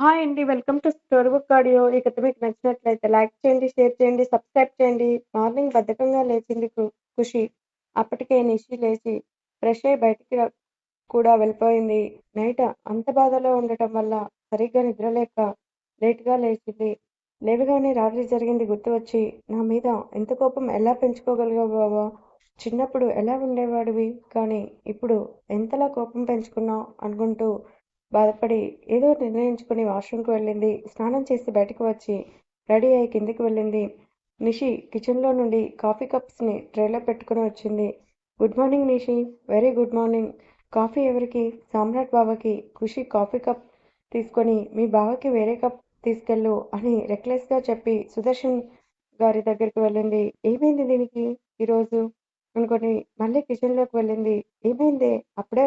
Hi అండి. Welcome to story book audio. ఈ కథ మీకు నచ్చినట్లయితే లైక్ చేయండి, షేర్ చేయండి, సబ్స్క్రైబ్ చేయండి. మార్నింగ్ బద్ధకంగా లేచింది ఖుషి. అప్పటికే నిషి లేచి ఫ్రెష్ అయ్యి బయటికి కూడా వెళ్ళిపోయింది. నైట్ అంత బాధలో ఉండటం వల్ల సరిగ్గా నిద్రలేక లేట్‌గా లేచింది. లేవగానే రాత్రి జరిగింది గుర్తు వచ్చి నా మీద ఎంత కోపం ఎలా పెంచుకోగలిగావు బాబా చిన్నప్పుడు ఎలా ఉండేవాడివి కానీ ఇప్పుడు ఎంతలా కోపం పెంచుకున్నావు అనుకుంటూ బాధపడి ఏదో నిర్ణయించుకుని వాష్రూమ్‌కి వెళ్ళింది. స్నానం చేసి బయటకు వచ్చి రెడీ అయ్యి కిందికి వెళ్ళింది. నిషి కిచెన్‌లో నుండి కాఫీ కప్స్‌ని ట్రేలో పెట్టుకుని వచ్చింది. Good morning Nishi. Very good morning. Coffee ఎవరికి? సామ్రాట్ బావకి. ఖుషి కాఫీ కప్ తీసుకొని మీ బావకి వేరే కప్ తీసుకెళ్ళు అని రెక్లెస్‌గా చెప్పి సుదర్శన్ గారి దగ్గరికి వెళ్ళింది. ఏమైంది దీనికి ఈరోజు అనుకొని మళ్ళీ కిచెన్‌లోకి వెళ్ళింది. ఏమైంది అప్పుడే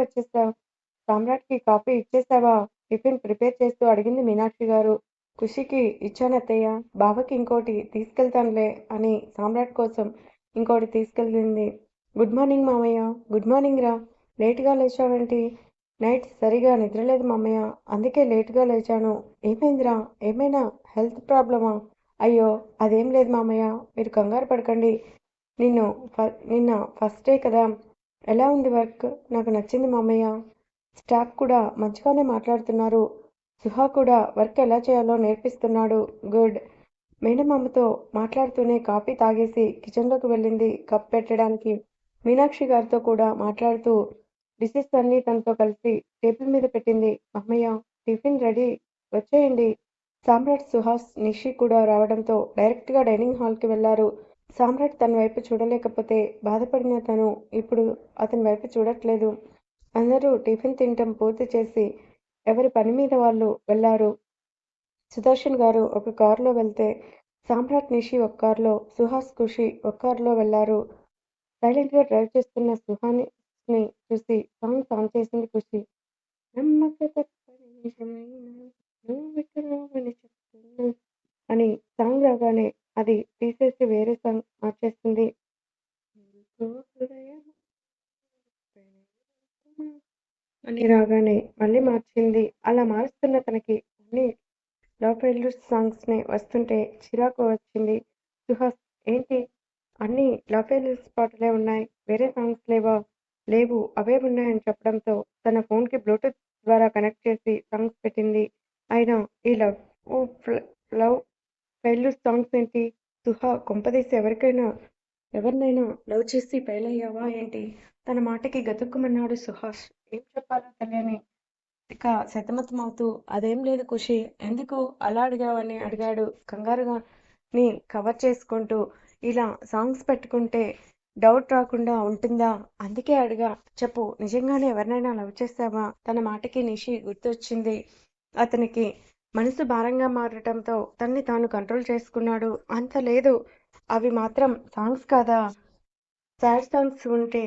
సామ్రాట్‌కి కాఫీ ఇచ్చేసావా? టిఫిన్ ప్రిపేర్ చేస్తూ అడిగింది మీనాక్షి గారు. ఖుషికి ఇచ్చానత్తయ్య. బావకి ఇంకోటి తీసుకెళ్తానులే అని సామ్రాట్ కోసం ఇంకోటి తీసుకెళ్ళింది. గుడ్ మార్నింగ్ మామయ్య. గుడ్ మార్నింగ్ రా. లేటుగా లేచావేంటి? నైట్ సరిగా నిద్రలేదు మామయ్య. అందుకే లేటుగా లేచాను. ఏమైందిరా? ఏమైనా హెల్త్ ప్రాబ్లమా? అయ్యో అదేం లేదు మామయ్య. మీరు కంగారు పడకండి. నిన్ను ఫ నిన్న ఫస్ట్ డే కదా! ఎలా ఉంది వర్క్? నాకు నచ్చింది మామయ్య. స్టాఫ్ కూడా మంచిగానే మాట్లాడుతున్నారు. సుహా కూడా వర్క్ ఎలా చేయాలో నేర్పిస్తున్నాడు. గుడ్. మేనమామతో మాట్లాడుతూనే కాఫీ తాగేసి కిచెన్‌లోకి వెళ్ళింది కప్ పెట్టడానికి. మీనాక్షి గారితో కూడా మాట్లాడుతూ డిషెస్ అన్నీ తనతో కలిసి టేబుల్ మీద పెట్టింది. అమ్మయ్య టిఫిన్ రెడీ వచ్చేయండి. సామ్రాట్, సుహాస్, నిషి కూడా రావడంతో డైరెక్ట్‌గా డైనింగ్ హాల్‌కి వెళ్ళారు. సామ్రాట్ తన వైపు చూడలేకపోతే బాధపడిన తను ఇప్పుడు అతని వైపు చూడట్లేదు. అందరూ టిఫిన్ తినటం పూర్తి చేసి ఎవరి పని మీద వాళ్ళు వెళ్ళారు సుదర్శన్ గారు ఒక కారులో వెళ్తే సామ్రాట్, నిషి ఒక కారులో, సుహాస్, ఖుషి ఒక కారులో వెళ్ళారు. సైలెంట్‌గా డ్రైవ్ చేస్తున్న సుహాని చూసి సాంగ్ సాంగ్ చేసింది ఖుషి. చెప్తున్నా అని సాంగ్ రాగానే అది తీసేసి వేరే సాంగ్ మార్చేసింది. ఎందుకో హృదయం అని రాగానే మళ్ళీ మార్చింది. అలా మారుస్తున్న తనకి అన్ని లవ్ ఫెయిల్యూర్ సాంగ్సే వస్తుంటే చిరాకు వచ్చింది. సుహాస్ ఏంటి? అన్నీ లవ్ ఫెయిల్యూర్స్ పాటలే ఉన్నాయి. వేరే సాంగ్స్ లేవా? లేవు అవే ఉన్నాయని చెప్పడంతో తన ఫోన్‌కి బ్లూటూత్ ద్వారా కనెక్ట్ చేసి సాంగ్స్ పెట్టింది. అయినా ఈ లవ్ లవ్ ఫెయిల్యూర్ సాంగ్స్ ఏంటి? సుహా కొంపదీసి ఎవరికైనా ఎవరినైనా లవ్ చేసి ఫెయిల్ అయ్యావా ఏంటి? తన మాటకి గతుక్కుమన్నాడు సుహాస్. ఏం చెప్పాలో తెలియని ఇక సతమతమవుతూ అదేం లేదు ఖుషి. ఎందుకు అలా అడిగావని అడిగాడు కంగారుగా ని కవర్ చేసుకుంటూ. ఇలా సాంగ్స్ పెట్టుకుంటే డౌట్ రాకుండా ఉంటుందా? అందుకే అడిగా. చెప్పు నిజంగానే ఎవరినైనా లవ్ చేస్తావా తన మాటకి నిషి గుర్తొచ్చింది. అతనికి మనసు భారంగా మారటంతో తన్ని తాను కంట్రోల్ చేసుకున్నాడు. అంత లేదు. అవి మాత్రం సాంగ్స్ కాదా? సాడ్ సాంగ్స్ ఉంటే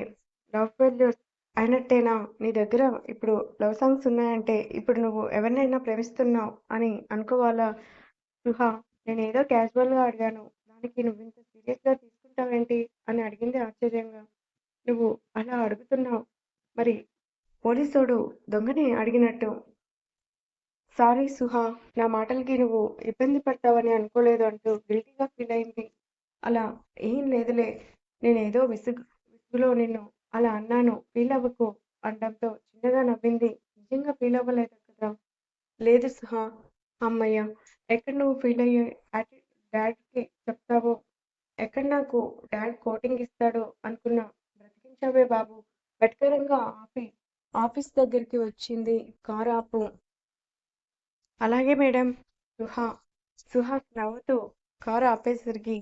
లవ్ ఫెయిల్యూర్స్ అయినట్టేనా? నీ దగ్గర ఇప్పుడు లవ్ సాంగ్స్ ఉన్నాయంటే ఇప్పుడు నువ్వు ఎవరినైనా ప్రేమిస్తున్నావు అని అనుకోవాలా? సుహా క్యాజువల్ క్యాజువల్‌గా అడిగాను. దానికి నువ్వు ఇంత సీరియస్‌గా తీసుకుంటావేంటి? అని అడిగింది ఆశ్చర్యంగా. నువ్వు అలా అడుగుతున్నావు మరి పోలీసోడు దొంగని అడిగినట్టు. సారీ సుహా నా మాటలకి నువ్వు ఇబ్బంది పడతావని అనుకోలేదు అంటూ గిల్టీగా ఫీల్ అయింది. అలా ఏం లేదులే. నేనేదో విసుగు విసుగులో నిన్ను అలా అన్నాను. ఫీల్ అవ్వకు అనడంతో చిన్నగా నవ్వింది. నిజంగా ఫీల్ అవ్వలేదు కదా? లేదు సుహా. అమ్మయ్య ఎక్కడ నువ్వు ఫీల్ అయ్యే డాడ్‌కి చెప్తావో, ఎక్కడ నాకు డాడ్ కోటింగ్ ఇస్తాడో అనుకున్నా. బ్రతికించావే బాబు. వెటకారంగా ఆపి ఆఫీస్ దగ్గరికి వచ్చింది. కారు ఆపు. అలాగే మేడం. సుహా సుహాస్ నవ్వుతూ కారు ఆపేసరికి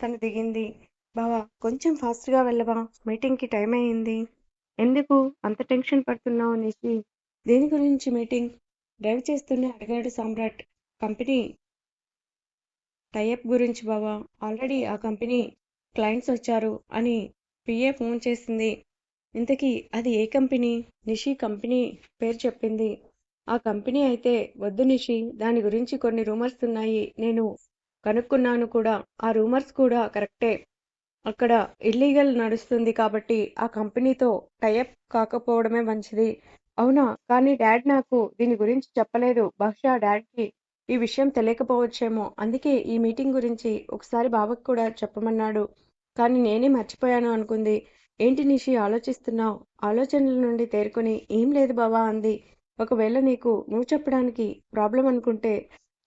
తను దిగింది. బావా కొంచెం ఫాస్ట్‌గా వెళ్ళవా? మీటింగ్‌కి టైం అయింది. ఎందుకు అంత టెన్షన్ పడుతున్నావు నిషి? దేని గురించి మీటింగ్? డ్రైవ్ చేస్తూనే అడిగాడు సామ్రాట్. కంపెనీ టైఅప్ గురించి బావా. ఆల్రెడీ ఆ కంపెనీ క్లయింట్స్ వచ్చారు అని పిఏ ఫోన్ చేసింది. ఇంతకీ అది ఏ కంపెనీ? నిషి కంపెనీ పేరు చెప్పింది. ఆ కంపెనీ అయితే వద్దు నిషి. దాని గురించి కొన్ని రూమర్స్ ఉన్నాయి. నేను కనుక్కున్నాను కూడా. ఆ రూమర్స్ కూడా కరెక్టే. అక్కడ ఇల్లీగల్ నడుస్తుంది కాబట్టి ఆ కంపెనీతో టైఅప్ కాకపోవడమే మంచిది. అవునా? కానీ డాడ్ నాకు దీని గురించి చెప్పలేదు. బహుశా డాడ్కి ఈ విషయం తెలియకపోవచ్చేమో. అందుకే ఈ మీటింగ్ గురించి ఒకసారి బావకి కూడా చెప్పమన్నాడు. కానీ నేనే మర్చిపోయాను అనుకుంది. ఏంటి నిషి ఆలోచిస్తున్నావు? ఆలోచనల నుండి తేరుకొని ఏం లేదు బావా అంది. ఒకవేళ నీకు నువ్వు చెప్పడానికి ప్రాబ్లం అనుకుంటే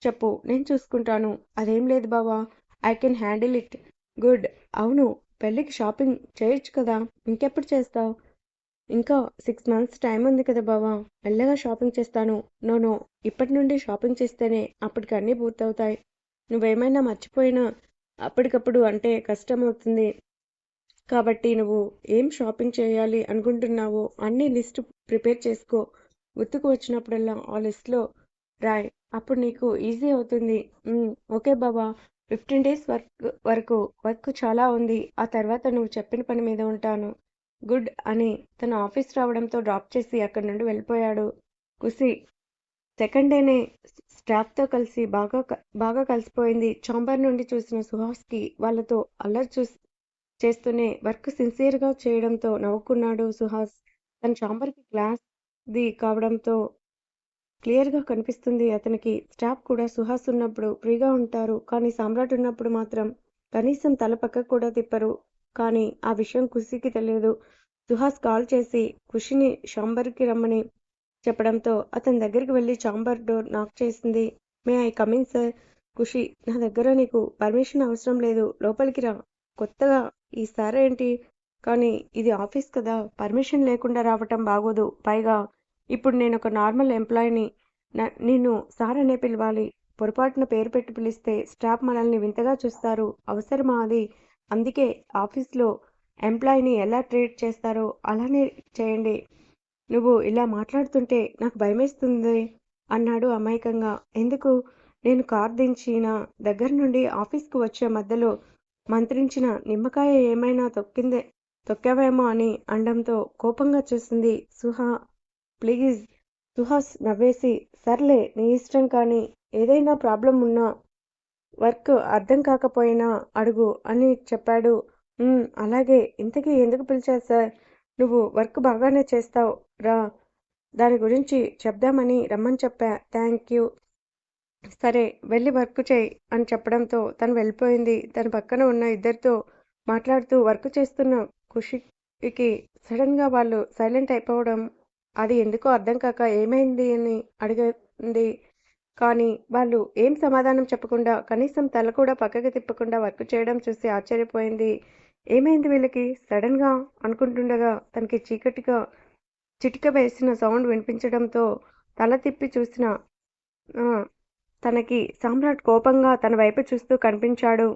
చెప్పు. నేను చూసుకుంటాను. అదేం లేదు బావా. I can handle it. Good. అవును పెళ్ళికి షాపింగ్ చేయొచ్చు కదా. ఇంకెప్పుడు చేస్తావు? ఇంకా సిక్స్ మంత్స్ టైం ఉంది కదా బావా. మెల్లగా షాపింగ్ చేస్తాను. No no. ఇప్పటి నుండి షాపింగ్ చేస్తేనే అప్పటికి అన్నీ పూర్తవుతాయి. నువ్వేమైనా మర్చిపోయినా అప్పటికప్పుడు అంటే కష్టం అవుతుంది. కాబట్టి నువ్వు ఏం షాపింగ్ చేయాలి అనుకుంటున్నావో అన్ని లిస్ట్ ప్రిపేర్ చేసుకో. గుర్తుకు వచ్చినప్పుడల్లా ఆ లిస్ట్లో రాయ్. అప్పుడు నీకు ఈజీ అవుతుంది. ఓకే బాబా ఫిఫ్టీన్ డేస్ వర్క్ వరకు వర్క్ చాలా ఉంది. ఆ తర్వాత నువ్వు చెప్పిన పని మీద ఉంటాను. గుడ్ అని తన ఆఫీస్ రావడంతో డ్రాప్ చేసి అక్కడి నుండి వెళ్ళిపోయాడు. కుసి సెకండ్ డేనే స్టాఫ్తో కలిసి బాగా బాగా కలిసిపోయింది. చాంబర్ నుండి చూసిన సుహాస్కి వాళ్ళతో అల్లరి చూసి చేస్తూనే వర్క్ సిన్సియర్గా చేయడంతో నవ్వుకున్నాడు సుహాస్. తన చాంబర్కి గ్లాస్ది కావడంతో క్లియర్గా కనిపిస్తుంది. అతనికి స్టాఫ్ కూడా సుహాస్ ఉన్నప్పుడు ఫ్రీగా ఉంటారు. కానీ సామ్రాట్ ఉన్నప్పుడు మాత్రం కనీసం తల పక్కకు కూడా తిప్పరు. కానీ ఆ విషయం ఖుషికి తెలియదు. సుహాస్ కాల్ చేసి ఖుషిని షాంబర్కి రమ్మని చెప్పడంతో అతని దగ్గరికి వెళ్ళి చాంబర్ డోర్ నాక్ చేసింది. May I coming sir Khushi నా దగ్గర నీకు పర్మిషన్ అవసరం లేదు. లోపలికి రా. కొత్తగా ఈ సార్ ఏంటి కానీ ఇది ఆఫీస్ కదా. పర్మిషన్ లేకుండా రావటం బాగోదు. పైగా ఇప్పుడు నేను ఒక నార్మల్ ఎంప్లాయీని. నిన్ను సార్ అనే పిలవాలి. పొరపాటున పేరు పెట్టి పిలిస్తే స్టాఫ్ మనల్ని వింతగా చూస్తారు. అవసరమా అది? అందుకే ఆఫీస్లో ఎంప్లాయీని ఎలా ట్రీట్ చేస్తారో అలానే చేయండి. నువ్వు ఇలా మాట్లాడుతుంటే నాకు భయమేస్తుంది అన్నాడు అమాయకంగా. ఎందుకు? నేను కార్ దించిన దగ్గర నుండి ఆఫీస్కు వచ్చే మధ్యలో మంత్రించిన నిమ్మకాయ ఏమైనా తొక్కిందే తొక్కావేమో అని అండంతో కోపంగా చూసింది సుహా. ప్లీజ్ సుహాస్ నవ్వేసి సర్లే నీ ఇష్టం కానీ ఏదైనా ప్రాబ్లం ఉన్నా వర్క్ అర్థం కాకపోయినా అడుగు అని చెప్పాడు. అలాగే. ఇంతకీ ఎందుకు పిలిచావు సార్? నువ్వు వర్క్ బాగానే చేస్తావు రా. దాని గురించి చెప్దామని రమ్మని చెప్పా. Thank you. సరే వెళ్ళి వర్క్ చేయి అని చెప్పడంతో తను వెళ్ళిపోయింది. తన పక్కన ఉన్న ఇద్దరితో మాట్లాడుతూ వర్క్ చేస్తున్న ఖుషికి సడన్గా వాళ్ళు సైలెంట్ అయిపోవడం అది ఎందుకో అర్థం కాక ఏమైంది అని అడిగింది. కానీ వాళ్ళు ఏం సమాధానం చెప్పకుండా కనీసం తల కూడా పక్కకి తిప్పకుండా వర్క్ చేయడం చూసి ఆశ్చర్యపోయింది. ఏమైంది వీళ్ళకి? సడన్గా అనుకుంటుండగా తనకి చీకటిగా చిటిక వేసిన సౌండ్ వినిపించడంతో తల తిప్పి చూసిన తనకి సామ్రాట్ కోపంగా తన వైపు చూస్తూ కనిపించాడు.